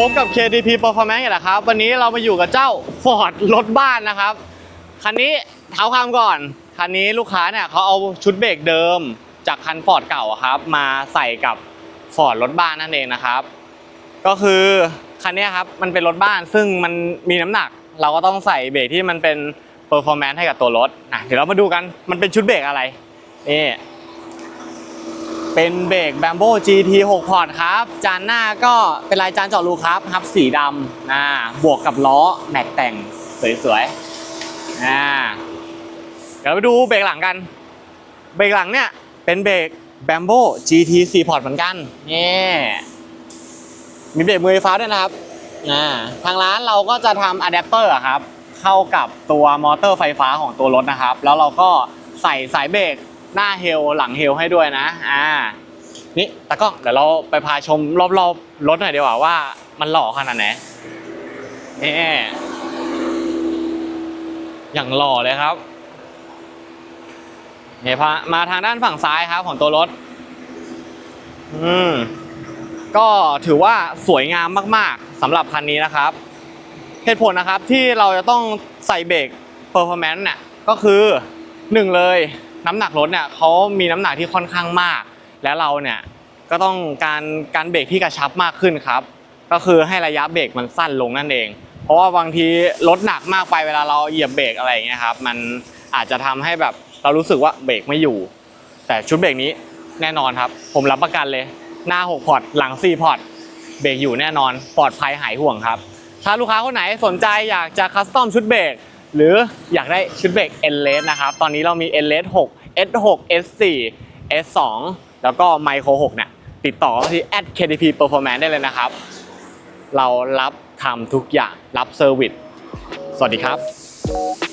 พบกับ KDP Performance นะครับ วันนี้เรามาอยู่กับเจ้า Ford รถบ้านนะครับ คันนี้เท้าความก่อน คันนี้ลูกค้าเนี่ยเขาเอาชุดเบรกเดิม จากคัน Ford เก่าครับ มาใส่กับ Ford รถบ้านนั่นเองนะครับ ก็คือคันนี้ครับมันเป็นรถบ้านซึ่งมันมีน้ำหนัก เราก็ต้องใส่เบรกที่มันเป็น performance ให้กับตัวรถนะเดี๋ยวเรามาดูกันมันเป็นชุดเบรกอะไรนี่ เป็นเบรก Bambo GT 6 พอร์ตครับ จานหน้าก็เป็นลายจานเจาะรูครับฮับสีดำนะบวกกับล้อแม็กแต่งสวยๆอ่าเดี๋ยวไปดูเบรกหลังกัน เบรกหลังเนี่ยเป็นเบรก Bambo GT 4 พอร์ตเหมือนกันนี่มีเบรกมือไฟฟ้าด้วยนะครับอ่าทางร้านเราก็จะทำอะแดปเตอร์ครับ เข้ากับตัวมอเตอร์ไฟฟ้าของตัวรถนะครับ แล้วเราก็ใส่สายเบรก หน้าเฮลหลังเฮลให้ด้วยนะ อ่า นี่ตากล้องเดี๋ยวเราไปพาชมรอบๆรถหน่อยดีกว่าว่ามันหล่อขนาดไหนนี่อย่างหล่อเลยครับเนี่ยพามาทางด้านฝั่งซ้ายครับของตัวรถ อืม ก็ถือว่าสวยงามมากๆสำหรับคันนี้นะครับ เหตุผลนะครับที่เราจะต้องใส่เบรก performance เนี่ยก็คือหนึ่งเลย น้ำหนักรถเนี่ยเขามีน้ำหนักที่ค่อนข้างมาก แล้วเราเนี่ยก็ต้องการการเบรกที่กระชับมากขึ้นครับ ก็คือให้ระยะเบรกมันสั้นลงนั่นเอง เพราะว่าบางทีรถหนักมากไปเวลาเราเหยียบเบรกอะไรอย่างเงี้ยครับมันอาจจะทำให้แบบเรารู้สึกว่าเบรกไม่อยู่ แต่ชุดเบรกนี้แน่นอนครับ ผมรับประกันเลย หน้า 6 พอร์ตหลัง 4 พอร์ตเบรกอยู่แน่นอนปลอดภัยหายห่วงครับ ถ้าลูกค้าคนไหนสนใจอยากจะคัสตอมชุดเบรก หรืออยากได้ชุดเบรก n l e s นะครับ ตอนนี้เรามี n l e s 6 S6 S4 S2 แล้วก็ Micro 6เนี่ยติดต่อที่ @KDP Performance ได้เลยนะครับ เรารับทำทุกอย่างรับเซอร์วิส สวัสดีครับ